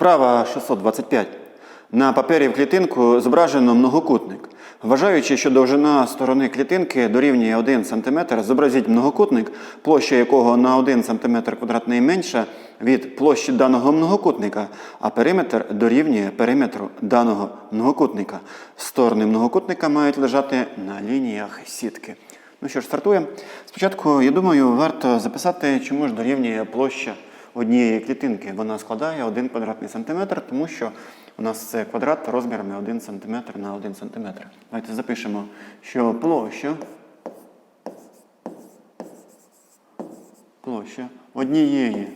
Вправа 625. На папері в клітинку зображено многокутник. Вважаючи, що довжина сторони клітинки дорівнює 1 см, зобразіть многокутник, площа якого на 1 см квадратний менша від площі даного многокутника, а периметр дорівнює периметру даного многокутника. Сторони многокутника мають лежати на лініях сітки. Ну що ж, стартуємо. Спочатку, я думаю, варто записати, чому ж дорівнює площа однієї клітинки. Вона складає 1 квадратний сантиметр, тому що у нас це квадрат розмірами 1 сантиметр на 1 сантиметр. Давайте запишемо, що площа, площа однієї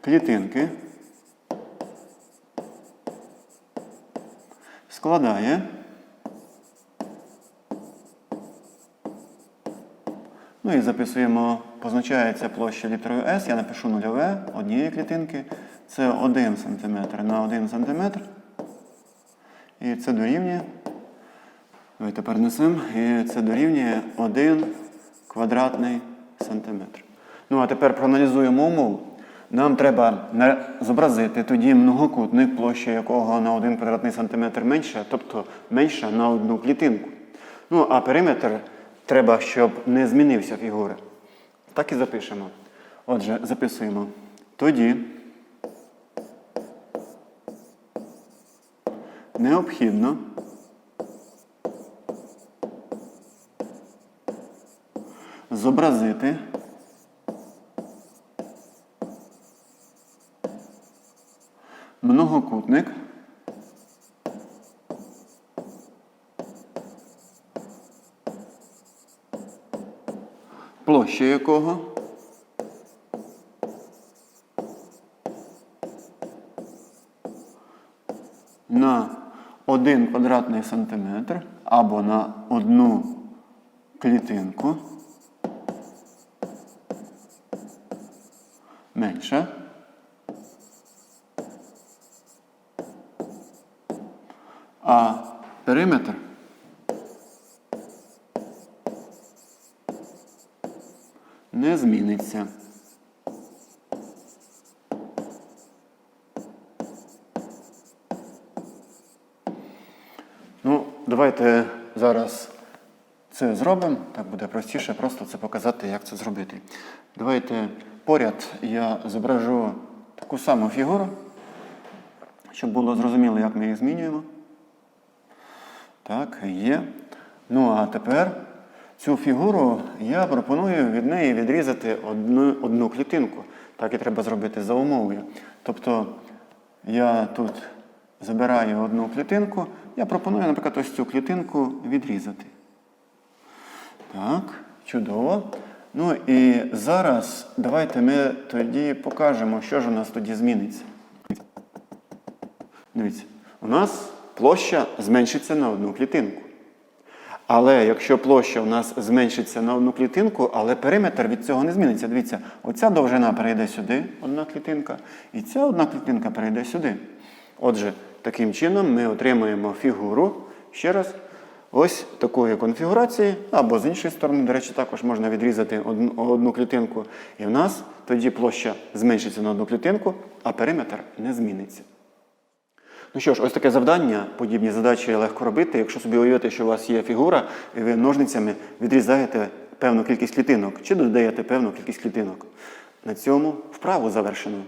клітинки складає Ну і записуємо, позначається площа літерою S, я напишу нульове однієї клітинки. Це 1 см на 1 см. І це дорівнює. Давайте перенесемо. І це дорівнює 1 квадратний сантиметр. Ну а тепер проаналізуємо умову. Нам треба зобразити тоді многокутник, площа якого на 1 квадратний сантиметр менша, тобто менша на одну клітинку. Ну, а периметр треба, щоб не змінився фігури. Так і запишемо. Отже, записуємо. Тоді необхідно зобразити многокутник площа якого? На 1 квадратний сантиметр або на одну клітинку. Менше. А периметр не зміниться. Ну, давайте зараз це зробимо. Так буде простіше, просто це показати, як це зробити. Давайте поряд я зображу таку саму фігуру, щоб було зрозуміло, як ми їх змінюємо. Так, є. Ну а тепер цю фігуру я пропоную від неї відрізати одну, одну клітинку. Так і треба зробити за умовою. Тобто я тут забираю одну клітинку, я пропоную, наприклад, ось цю клітинку відрізати. Так, чудово. Ну і зараз давайте ми тоді покажемо, що ж у нас тоді зміниться. Дивіться, у нас площа зменшиться на одну клітинку. Але якщо площа у нас зменшиться на одну клітинку, але периметр від цього не зміниться. Дивіться, оця довжина перейде сюди, одна клітинка, і ця одна клітинка перейде сюди. Отже, таким чином ми отримуємо фігуру, ще раз, ось такої конфігурації, або з іншої сторони, до речі, також можна відрізати одну, клітинку. І в нас тоді площа зменшиться на одну клітинку, а периметр не зміниться. Ну що ж, ось таке завдання, подібні задачі легко робити. Якщо собі уявити, що у вас є фігура, і ви ножницями відрізаєте певну кількість клітинок чи додаєте певну кількість клітинок. На цьому вправу завершено.